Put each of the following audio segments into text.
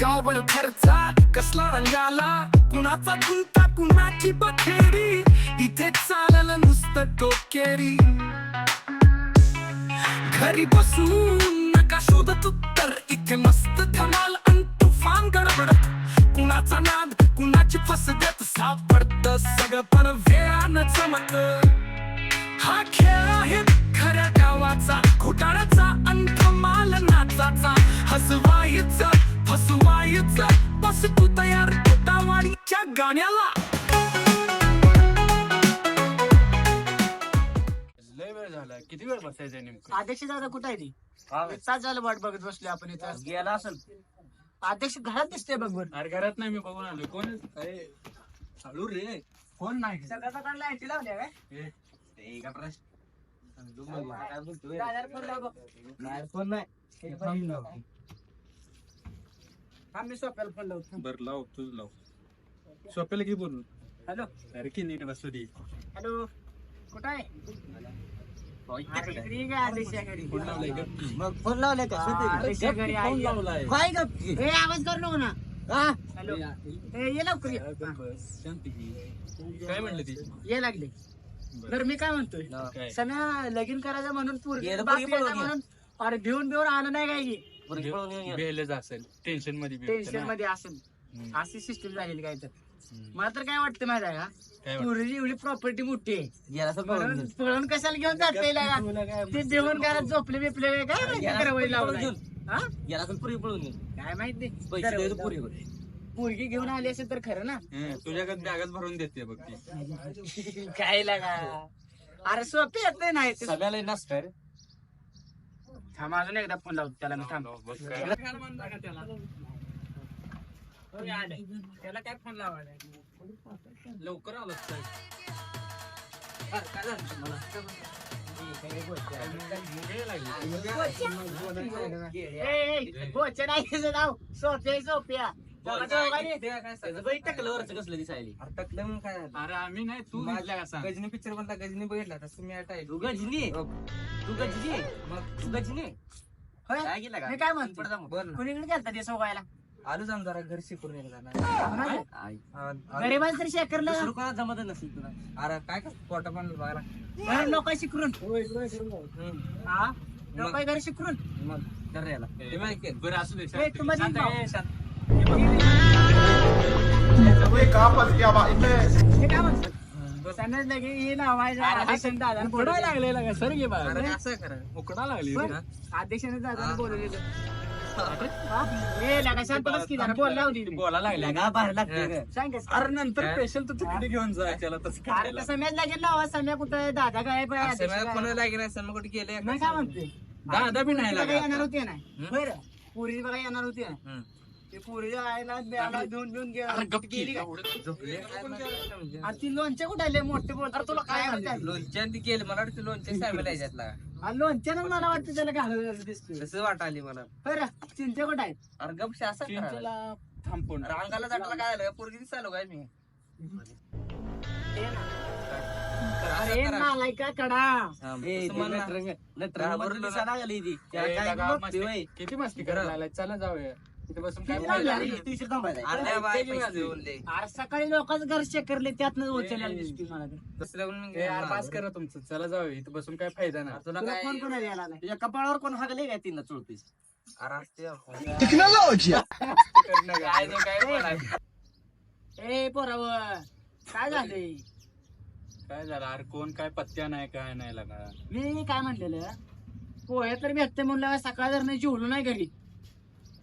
गावबळ खर्चा कसला रंगाला कुणाचा गुंता कुणाची बखेरी इथे चालल नुसतं डोकेरी घरी बसून नका शोधत उत्तर इथे मस्त धमाल अन तुफान गडबडत कुणाचा नाद कुणाची फसगत सापडत सगळं पण वेळानं चमत हा खेळ आहे खऱ्या गावाचा घोटाळा धमाल नाचाचा हसवायचा फसवायचा बस तू तयार घोटावाडीच्या गाण्याला लय वेळ झाला. किती वेळ बसायचं नेमकं? अध्यक्ष दादा कुठे आहे ती? झालं वाट बघत बसले आपण इथं. गेला असेल. अध्यक्ष घरात दिसते बघ बर अरे घरात नाही मी बघून आलो कोण अरे चालू रे. कोण नाही? सकाळ लावल्या काय? ए, ते का प्रश्न फोन. नाही सोप्याला फोन लावतो बर लाव तूच लाव. सोप्याला की बोलून. हॅलो. अरे की नीट बसू दे हॅलो. कुठं आहे? काय? अध्यक्ष घरी. फोन लावलाय का मग फोन लावलाय का? अध्यक्ष घरी फोन आहे लावलाय. काय गप ए आवाज करू नको ना. हा? हॅलो. ए ये लवकर. काय म्हणलं ती? ये लागले. तर मी काय म्हणतोय? सगळ्या लगीन करायचं म्हणून पोरगी म्हणून अरे भिवून भिवून आलं नाही काय की असेल. टेन्शनमध्ये टेन्शन. मध्ये असेल. अशी सिस्टम झालेली काय तर. मला तर काय वाटतं माहिती आहे का? पोरीची एवढी प्रॉपर्टी मोठी आहे. पळून म्हणून पळून कशाला घेऊन जाते ते देऊन घरात झोपले बिपले काय माहिती गेला करावं. पळून हा? काय माहिती? पोरगी घेऊन आली असेल तर खरं ना? हं, तुझ्याकडे बॅगच भरून देते बघ ती. काय लागा? अरे सोपे येत नाही नाही ते. सगळ्याला नस काय रे? थांब अजून एकदा फोन लावतो त्याला मी थांब. बघ काय. त्याला काय फोन लावायला? लवकर लागली बोचे नाही त्याचं नाव सोप्या सोप्या. टाकलं वरचं कसलं दिसायली. टाकलं मग काय झालं? अरे आम्ही नाही तू का सांग? गजनी पिक्चर बनला गजनी बघितला तर तुम्ही आता तू गजनी? तू गजनी? मग? तू गजनी? होय? काय केलं का? मी काय म्हणतो? पडदा मग. बोल ना. कुणीकडे गेलता ते सोगायला? आलो जाऊन जरा घर शिकून आई. गरीबाला तरी दुसरं कोणाला जमत नसेल तुला. अरे काय का पोटा पण बघायला घरी लोक शिकरून हम्म. हा लोक घरी शिकरून मग? तर याला. ते माहिती केलं. बरं असू दे शांत. काय दादा. अरे असं करा. उकडा लागली बरं. अध्यक्षाने दादा बोलवलेलं? ए लगा शांत बस की जरा बोल लावली ती बोला लागल्या लगा बाहेर लागते ग. सांग अरे नंतर स्पेशल तू तिकडे घेऊन जा त्याला तसं अरे. तर सम्याच लागेल लावा सम्या कुठं दादा काय असं अध्यक्ष मला काय? कोणाला लागेल असं मग कुठे गेले? नाही काय म्हणते? दादा बी नाही लागला येणार होते ना बरं. पुरी बघा येणार होते ना हम्म. ते पुरी आयला ब्याला घेऊन घेऊन अरे गप की, गेली. आणि ती लोणचे कुठे आले? मोठे बोल तुला काय म्हणतात लोणच्या केलं. मला वाटतं लोणच्या साहेब याच्यातला लोणच्यानं मला वाटतं त्याला घालवलं दिसतोय. तसं वाटाली मला. बरं चिंचे कुठे आहेत? अरे गपशे असं करायला. चिंचेला थांबून. अरे अंगाला जाटला काय झालं? पोरगी दिसायलो काय मी? अरे नालाय का कडा. किती मस्ती करायला लागलाय? चला जाऊया. तिथे बसून काय बाय पैसे? देऊन दे सकाळी लोकच घर चेक करले त्यातनं मला तर. ए, यार पास करा तुमचं. चला जाऊया इथे बसून काय फायदा नाही. तुला तुला काय कोण कोणाला यायला? तुझ्या कपाळावर कोण हागले काय तिनं चुळपीस अरे असते आपण. करणं काय? काय तो काय बोलायचं. ए पोराव काय झालंय? काय झालं? अरे कोण काय पत्त्या नाही काय नाही लागा. मी काय म्हणलेलं? पोहे तर भेटते म्हणलं सकाळ जर नाही जेवलो नाही घरी.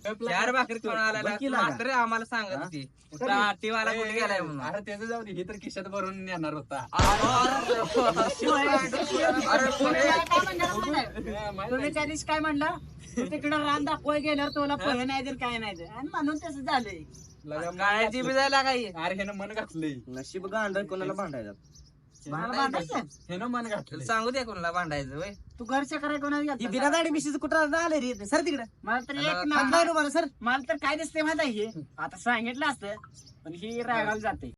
चार भाकरी कोण आला. मात्र आम्हाला सांगत होती. आटीवाला कुठे? गेलाय म्हणून? अरे त्याचं जाऊ दे. हे तर खिशात भरून येणार होता. अरे तुम्ही काय म्हणलं? माहिती आहे? तुम्ही त्या दिवशी काय म्हणलं तिकडे रान दाखवाय गेल्यावर तुला पोहे नाही देईल काय नाही. आणि म्हणून तसं झालंय. काय. जीबी जायला काही अरे ह्यानं मन घातलंय. नशीब गांड कोणाला भांडायचं मला मन सांगू दे कोणाला भांडायचं वय. तू घरच्या कराय कोणाला ही? बिना दाढी मिशीच. कुठं आले रे सर तिकडे. मला तर एक आता ना नाही रे मला सर. मला तर काय दिसते माहिती आहे? हे? आता सांगितलं असतं पण ही रागाला जाते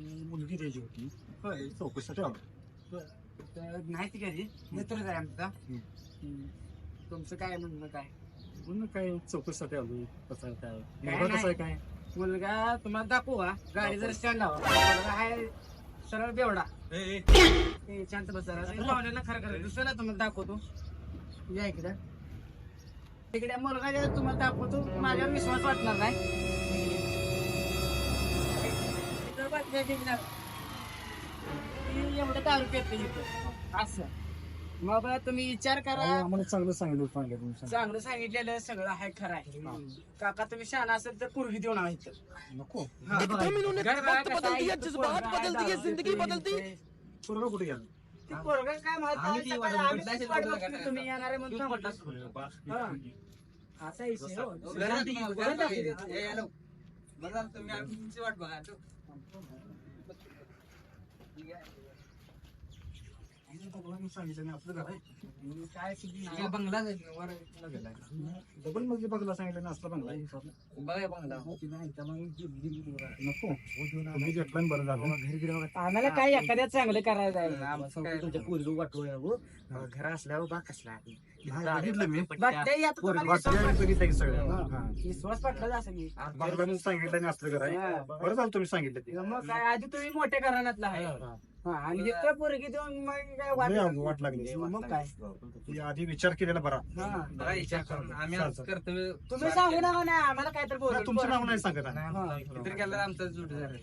मुलगी द्यायची होती. होय. चौकशीसाठी आलो. तर नाही ती घरी? मित्रच आहे आमचा. तुमचं काय म्हणणं काय? म्हणून काय चौकशीसाठी आलो कसं आहे काय? मुलगा कसा आहे. काय? मुलगा तुम्हाला दाखवू. का गाडी जर स्टँड लावा. मुलगा आहे सरळ बेवडा. ए, शांत बस. जरा पाहुण्याला खरं खरं दुसऱ्याला तुम्हाला दाखवतो. या इकडे. तिकडे मुलगा तुम्हाला दाखवतो. माझ्यावर विश्वास वाटणार नाही. एवढं दारू इथं असं मग तुम्ही विचार करा आम्हाला चांगलं सांगितलं. चांगलं सांगितलेलं सगळं आहे खरं आहे. काका तुम्ही शहाणा असेल तर पूर्वी देऊन हवा इथं. नको. पोरगा कुठे गेला? काय माहीत आम्ही ती नाही, वाट आम्ही बघितली असेल वाट तुला बघतोय, काय तुम्ही येणार आहे म्हणून सांगत. हा. असा विषय हो. हॅलो. बघा तुम्ही वाट बघा. तो. सांगितलं नाही आपलं घर आहे. काय. हा बंगला वर. डबल मजली बघला सांगितलं नाही असला बंगला. बघा बंगला. नको. तुम्ही घेतला बरं झालं. आम्हाला काय एखाद्या चांगलं करायचं आहे? तुमच्या घर असल्यावर बा कसला बघितलं मी. बघते यात तुम्हाला विश्वास हा. पटला बंगला सांगितलं नाही असलं घर आहे हा. बरं झालं तुम्ही सांगितलं ते. मग काय आधी तुम्ही मोठ्या घराण्यातला आहे. हा, आणि इतकं पोरगी देऊन मग काय वाट लागली. मग काय? ती आधी विचार केलेला बरा. हा. बघा विचार करून आम्ही आज कर्तव्य तुम्ही सांगू नका ना आम्हाला काय तर बोलू तुमचं नाव नाही सांगत आहे. हा. इतर केलं आमचं जुट झालं.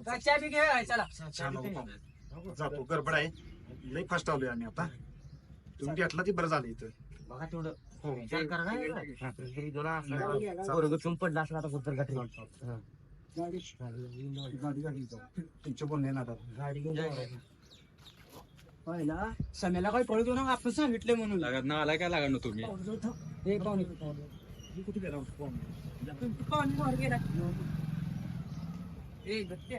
काय चहा बी घे चला. जातो गडबड आहे. लई फास्ट आलोय आम्ही आता. तुम्ही घेतला ती बरं झालं इथं. बघा तेवढं. हो. विचार करा ना घरी दोन असला पोरगं आता कुठं गाठी गाडी गाडी जाऊ तुमच्या बोलणे ना आता गाडी घेऊन समेला काही पळतो ना आपण सांगितलं म्हणून लागत ना आला काय लागत ना तुम्ही? हे पाहुणे कुठे गेला पाहुणे गेला ए गट्टे.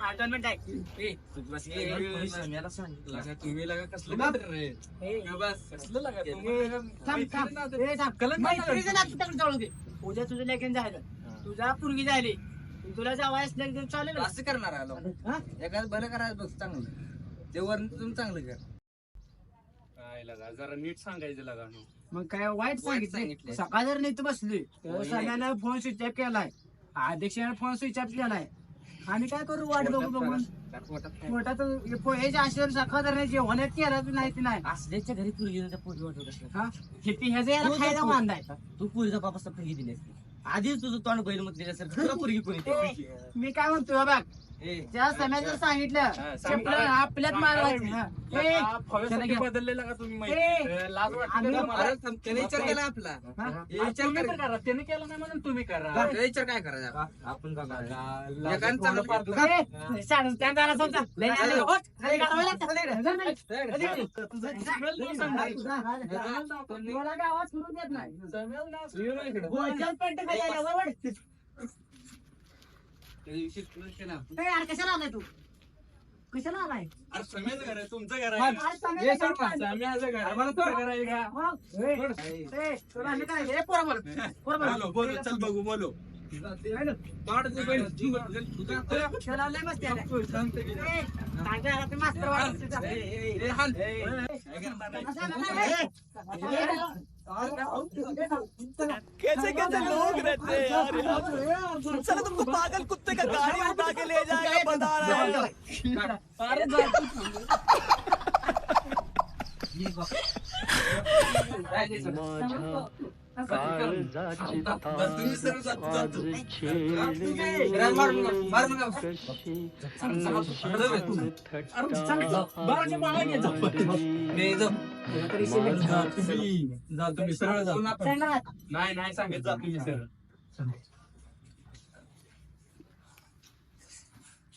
हा, तुम्ही लागा कसलं रे? बस. कसलं लागा? थांब, थांब. ए, थांब. मैत्रीचं नातं तिकडे दे. उद्या तुझं लेखन जायचं तुझा पूर्वी जायली तुला जावाय असलं की चालेल? असं करणार आलो. हा? एखादं बरं करायला बघ चांगलं. ते वरून तुम्ही चांगलं कर. काय लागा जरा नीट सांगायचं लागा नो. मग काय वाईट सांगितलं? सांगितलंय. सकाळ जर नाही बसली तर सगळ्यांना फोन स्विच ऑफ केलाय. अध्यक्षाने फोन स्विच ऑफ केलाय. आम्ही काय करू? वाट बघू बघून. पोटात पोहेचे आशीर्वाद सकाळ जर नाही जेवण केलं तर नाही ते नाही. असल्याच्या घरी पुरगी त्या पोरी वाटत असलं. हा? किती ह्याचा याला खायला वांदाय तू पुरीचा पुरगी दिली असती. आधीच तुझं तोंड बैल मग दिल्यासारखं तुला पुरगी दिली? मी काय म्हणतो बघ त्या समय जर सांगितलं. चपलं आपल्यात मारवायचं. हा. ए. बदललेला का तुम्ही माहिती? लाज का मला? त्याने विचार केला आपला. हा? हे. विचार तुम्ही कर. तर करा. त्याने केलं नाही म्हणून तुम्ही करा. विचार काय करायचा? आपण का करायचं? एकानं चांगलं. ए, त्या दारात. लय झालं. हो, नाही. गावात देत नाही. वळ. केला. ए, यार, कशाला आलाय तू कशाला आलाय अरे समीचं घर आहे तुमचं घर आज आहे सांगा हे काय सांग काम ना, सम्याचं घर आहे मला तुझं घर आहे का मग, ए, ए, तुला आणि काय? ए, पोरं बोल. पोरं बोल. बोलो बोलो चल बघू बोलो तोंडाचं बैल, तू बघ, तू काय कर? त्याला लय मस्ती आल्या. ए, सांगा, आता ते मास्तर वाढवते जा. ए, हाण. असं नाही, ए. कैसे कैसे लोग रहते हैं यार यहाँ चलो तुमको पागल कुत्ते का गाड़ी उठा के ले जाएगा बता रहा है तुम्ही सरळ जा, जा, जा. फिरायला मारू नका, मारू नका. बाराच्या मागे घे जा. ए, जा. जा तुम्ही जा तुम्ही सरळ जा सांगा. नाही नाही सांगत जा तुम्ही सरळ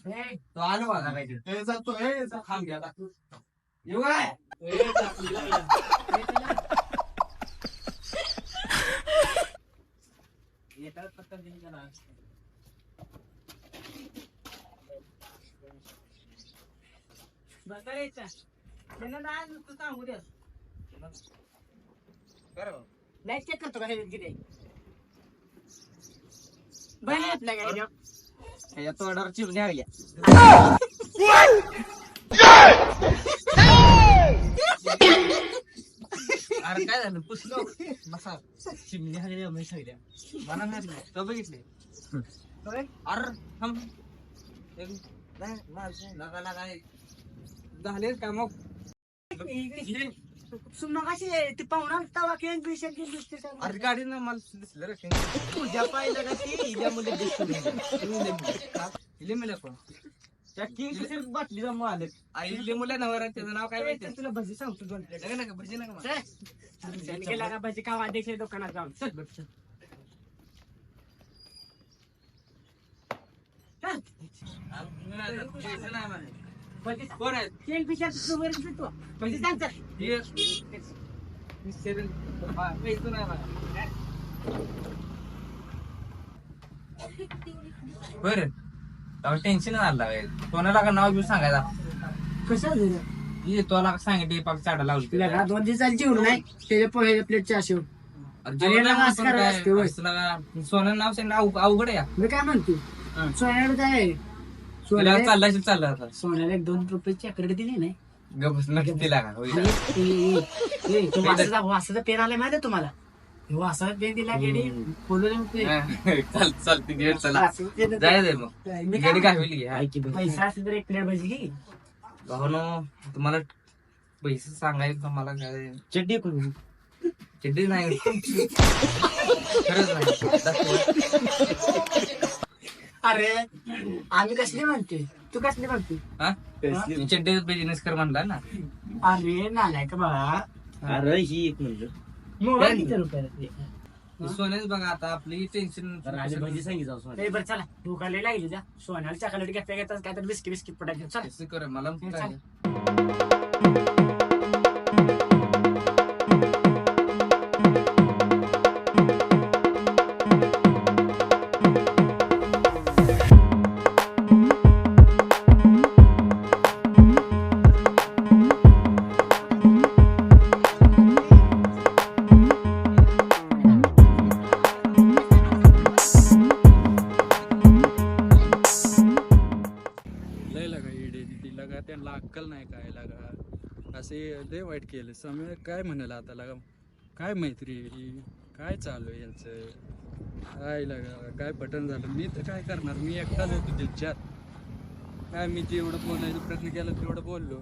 ए, तो आलो बघा काहीतरी ए, जातो ए, जा. थांब घ्या आता. येऊ काय येतात पत्ता गेला. बसा यायचा. त्यांना नाही नुसतं सांगू द्या. लाइट चेक करतो का हे किती? बरं आपल्या गाडीवर. या तोंडावर चिमण्या आल्या काय झालं पुसलो. बसा. चिमणी आलेली मी सगळ्या. मला नाही तो बघितले? अर थांब. एक- नाही, माझं नका नका झाले का मग ते पाहुणा तवा खेळ बिशेल की दिसते का? अरे गाडी ना मला दिसलं रे. तुझ्या पाहिलं का ती? हिच्यामध्ये दिसतो इले मुलं कोण? त्या किंगफिशर बाटलीचा मालक आई मुलं नवर त्याचं नाव काय माहिती तुला भजी सांगतो दोन प्लेट. नका नका भजी नका मला. चल. चल, गेला का भजी खावा अध्यक्ष दुकानात जाऊन चल चल. नाही, कोण आहे तेल पिशाचं तू बरं पितो. भजी सांग चल. हे मिस्टर हा, पैसे नाही मला. बरं अहो, टेन्शन आलं कोणाला का नाव घेऊन सांगायला कसं झालं? ये तुला सांगितले पाक चाडा लावली तुला दोन दिवसाला जेवण नाही त्याच्या याला जेवण असं करायला असते, होय. नका. सोनं नाव अवघ- अवघड आहे या. मी काय म्हणतो हं. सोन्याला काय आहे? तिला सोन्याला चाललं असेल चाललं आता सोन्याला एक दोन रुपये चॅकलेट दिली नाही गप्प नक्की तिला का होईल. आणि ए- ए- ए, तो वासाचा वासाचा पेन आलाय माहिती तुम्हाला हे वासाचा पेन दिला गेली बोलून ते. चाल चालते जाय दे मग. मी काय गेडी काय होईल आहे की बघ. पैसा असेल तर एक प्लेट भजी घे. भावनो तुम्हाला पैसे सांगायचं मला काय? चड्डी करून चिड्डी नाही. खरंच नाही. दाखव. अरे आम्ही कसली म्हणते तू कसली म्हणते हा? चिड्डी बिझनेस कर म्हणला ना. अरे नालाय का बाळा. अरे ही एक मिनिट. मोबाईल किती रुपयाला ते? सोन्याच बघा आता आपली टेन्शन राजे भजी सांगितलं सोनं. ए बरं चला. भूकाला लागली जा. सोन्याला चॉकलेट घेता घेता काय तर बिस्किट बिस्किट चल कर मला हे काय वाईट केलं समय काय म्हणाल आता लागा काय मैत्री ही? काय चालू आहे यांचं? काय लागा काय पटन झालं? मी तर काय करणार? मी एकटाच होतो त्याच्यात काय मी जेवढं बोलायचा प्रयत्न केला तेवढं बोललो.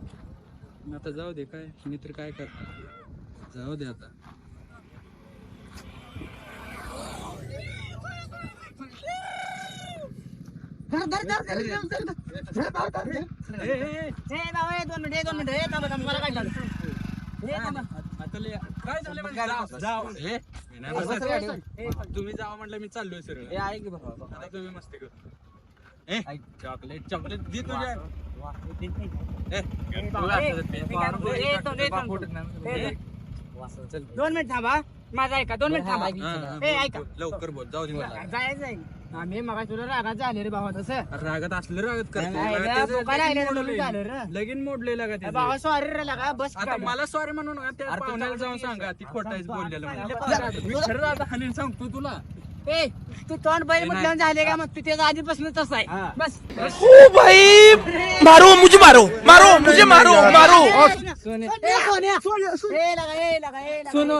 आता जाऊ दे काय? मी तर काय करणार? जाऊ दे आता. दोन मिनिट दोन मिनिट. मला काय झालं काय झालं म्हणजे जाऊ- जाऊ. हे, मी नाही बसत. ए, तुम्ही जावा म्हटलं मी चाललोय सरळ. ऐक आता तुम्ही मस्ती करू. ए चॉकलेट चॉकलेट दे तुझ्या. ए, तू असं तो. ए. दोन मिनिट थांबा. माझा ऐका दोन मिनिट थांबा. हा, हा, ए, ऐका. बोल. लवकर बोल जाऊ दे मला. जायचं आम्ही मगा तुला रागात झाले रे बाबा तसं रागात असलं रागात नाही, नाही, लगीन म्हणून झालं मोडलंय. रे. लगीन मोडलेलं का त्याचं? सॉरी रे लागा बस आता काढ. मला सॉरी म्हणून त्या अरे तू पाहुण्याला जाऊन सांगा ती खोटायच बोललेलं म्हणून. मी खरं आता हाणीन सांगतो तुला ए तू तोंड बैल म्हटल्यावर नाही. झाले का मग तू त्याचा आधीपासून तसं आहे. बस मारो मुझे मारो मारो मुझे मारो मारो सोने ए सोन्या ए लगा ए लगा ए लगा सोनू.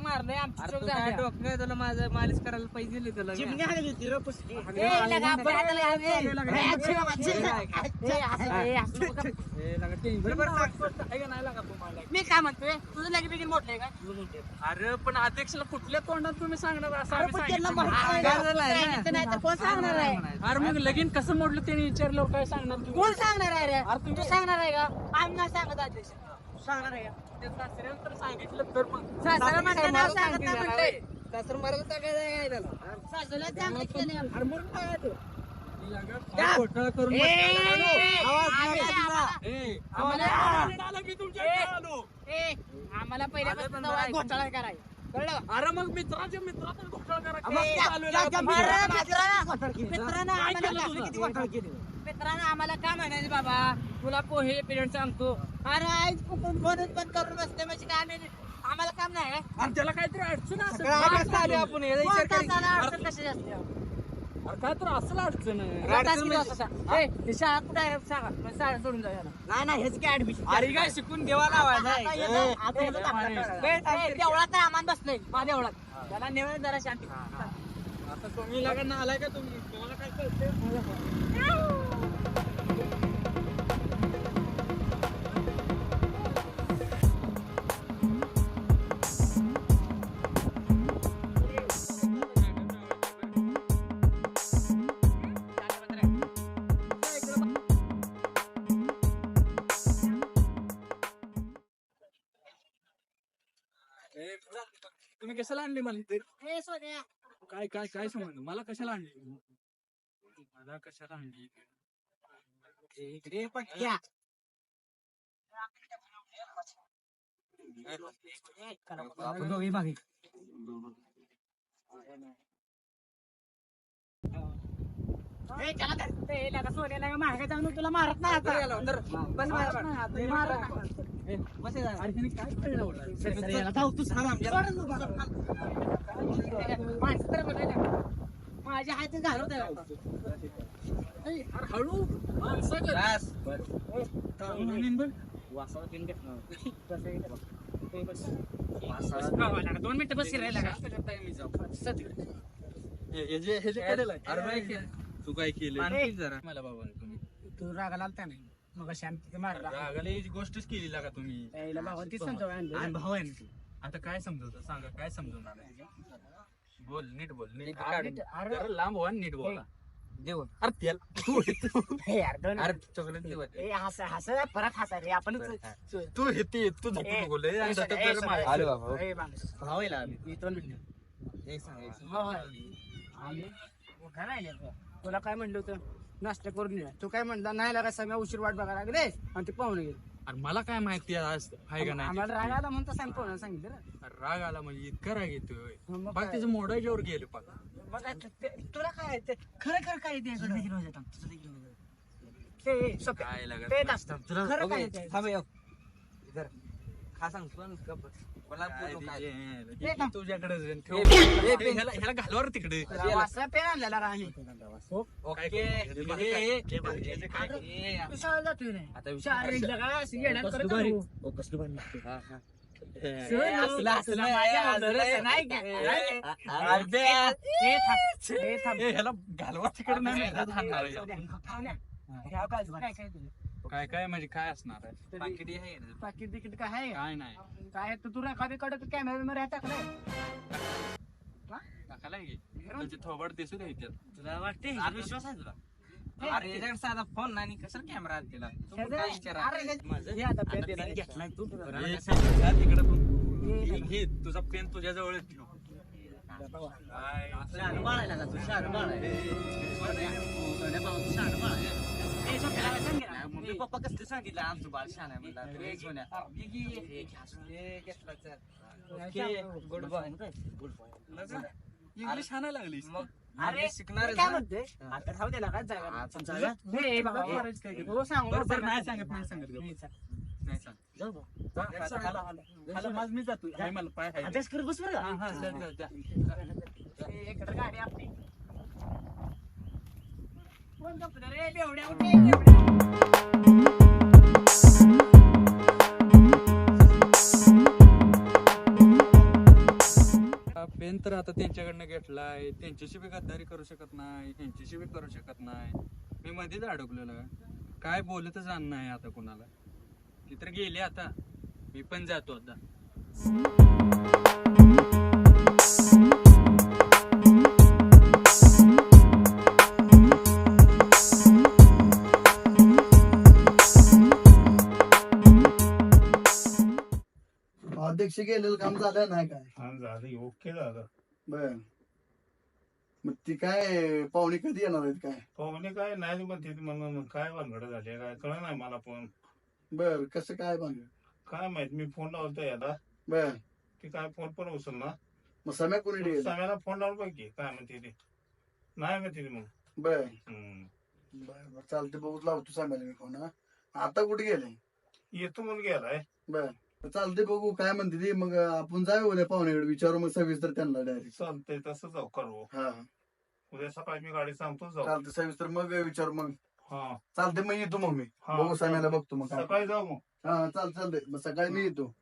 मारलंय आमची अरे चोक तू काय झाली डोकं आहे तुला माझं मालिश करायला पैसे दिले तुला मी. चिमणी हाणली होती रे पुसली. ए, लगा, आपण हाताला घाल, ए. ए, अच्छे बाबा, अच्छे. ए, असं, ए, असं नका. ए, लगा टेन्शन बरोबर सांग. आहे का नाही लागा तुम्हाला मी काय म्हणतोय तुझं लगे बिगीन मोठं आहे का अरे पण अध्यक्षाला कुठल्या तोंडात तुम्ही सांगणार असं अरे आम्ही पण त्यांना सांगितलं. माहीत नाही ना. सांगितलं नाही तर कोण सांगणार आहे अरे मग लगीन कसं मोडलं त्यांनी विचारलं काय सांगणार? कोण सांगणार आहे रे तू सांगणार आहे का आम्ही नाही सांगत अध्यक्ष सांगणार आहे. का तर सांगितलं तर मग. सासऱ्याला म्हणलं सांगत नाही म्हणलंय. सासर आहे त्याला. सासूला सांगितलं नाही. अरे मग काय तो? ही लगा फार घोटाळा करून ए, आम्हाला- ए, आम्हाला- आम्हाला आला मी तुमच्याकडे आलो. ए, आम्हाला पहिल्यापासून नवरा घोटाळा करायचा कळलं? अरे मग मित्राच्या मित्राचा घोटाळा करा ए, काय चालू आहे त्या- लगा त्या तुमचं? मित्रानं- काय केलं तुझं? किती घोटाळा केली? मित्रानं आम्हाला काय म्हणायचं बाबा? तुला पोहे पिरियड सांगतो. अरे आईच कुठून फोनच बंद करून बसते? म्हणजे काय आम्ही आम्हाला काम नाही? आणि त्याला काहीतरी अडचण असेल. काय आले आपण अडचण कशाची असते अरे काय तर असेल अडचण. किती वाजता सांग? ए, ही शाळा कुठे आहे? सांगा. मग शाळा सोडून जाऊया ना. नाही नाही हेच काय ऍडमिशन अरे काय शिकून घेवा लावायचं आता आता. ए, ए, देवळात तर आम्हाला बसलंय. देवळात. त्याला नेवळ जरा शांती आता तुम्ही लगा आलाय का तुम्ही? तुम्हाला काय तुम्ही कशाला आणली मला इथे? ए, सोन्या. काय काय काय समज मला कशाला आणली? मला कशाला आणली इकडे पटक्या. आपण दोघे मागे ए, त्याला धर. ए, लगा सोन्याला का मागे जाऊन तुला मारत नाही आता. माझ्या हात घालवत हळू. दोन मिनिटं बस राहिला का तू काय केलं जरा. मला बाबा तुम्ही. तू रागाला आलता नाही. मग शांती मारला रागाला ही गोष्टच केली का तुम्ही? यायला भावा तीच समजावं आणि आणलं. भाऊ आहे ना तू? आता काय समजवतो? सांगा काय समजवणार आहे? बोल नीट बोल नीट काढ. अरे. लांब हो आणि नीट बोला. जेवण अरे त्याला तू तू- हे यार, दोन अरे चॉकलेट देऊ ए, हस हस परत हसा रे आपण तू हे आणि जरा. आलो बाबा. एक सांग एक सांग. तो. तुला काय म्हणलं होतं नाश्ता करून ये तू काय म्हणला नाही लागा सगळ्या उशीर वाट बघायला लागले आणि ते पाहुणे गेले अरे मला काय माहिती आज आहे का नाही आम्हाला राग आला म्हणून सांग पाहुणे सांगितलं ना अरे राग आला म्हणजे इतका राग येतोय मग बघ काय? त्याचं मोडायच्यावर गेले पाक मग आता ते- तुला काय ते खरं खरं काय ते. ते सोपं. काय लागत ते खरं काय ते? थांब येऊ. इधर. सांग पण. मला काय. तुझ्याकडे ए, ह्याला घालवर तिकडे पेन आणलेला राहिली ओके. काय- काय- काय- काय- जातोय रे आता विषय का? येड्यात करत. राहू. हा, हा. असलं, असलं, माझ्या असलं, अगोदरच नाही का? ए. हे थांब. हे थांब. ए, ह्याला तिकडे नाही आहे. काय काय? काय काय म्हणजे काय असणार आहे पाकिटी आहे ना. पाकीट बिकीट काय आहे काय नाही काय तू तुला कधी कडक कॅमेरा मध्ये टाकलाय टाकायला घे तुझी थोबड दिसू दे इथे तुला वाटते विश्वास आहे तुला अरे याच्याकडे साधा फोन नाही आणि कसं कॅमेरा दिला तू पण काय विचारा हे आता पेन दिला, घेतलाय तू तिकडे तू घे- तुझा पेन तुझ्या जवळ ठेव काय शहाणं बाळायला का तू? शहाणं बाळायला. पप्पा कसं सांगितलं? आमचं बाळ शहाणं आहे म्हणलं. रे सोन्या. घे, घे, असू दे, घेतला तर. Okay, good boy. Good boy. English हाणायला लागलीस मग अरे शिकणार काय म्हणते आता खाऊ दे ना काय जागा. नाही सांगत, नाही सांगत, मी जातो मला पाय. अभ्यास कर बस बरं गाडी आपली. कोण गप्प रे? बेवड्या उठे बेवड्या. यंत्र आता त्यांच्याकडनं घेतलाय. त्यांच्याशी बी गद्दारी करू शकत नाही त्यांच्याशी बी करू शकत नाही. मी मध्येच अडकलेलो काय बोलतच आण नाही आता कुणाला. ती तर गेली आता. मी पण जातो आता. अध्यक्ष गेलेलं काम झालं नाही काय? हा झालं ओके झालं. बर. मग ती काय पाहुणे कधी येणार आहेत काय? पाहुणे काय नाही म्हणते म्हणून काय भानगड झाले काय? कळ नाही मला पण. बर कसं काय बघ काय माहीत मी फोन लावतो याला. बर. ती काय फोन पण उचल ना. मग सम्या कोणी येईल? सगळ्याला फोन लावून बघ की काय म्हणते ते. नाही म्हणते ती मग. बर. हम्म. बर बर. चालते बघू लावतो सम्याला मी फोन हा. आता कुठे गेले? येतो म्हणून गेलाय. बर. चालते बघू काय म्हणते ती. मग आपण जाऊ उद्या पाहुण्याकडे. विचारू मग सविस्तर त्यांना डायरेक्ट चालतंय तसं जाऊ करू. हा. उद्या सकाळी मी गाडी सांगतो जाऊ. चालते सविस्तर मग विचारू मग. हा. चालते मग येतो मग मी. हा. बघू सम्याला बघतो मग. काय सकाळी जाऊ मग. हा चाल चालते मग सकाळी मी येतो.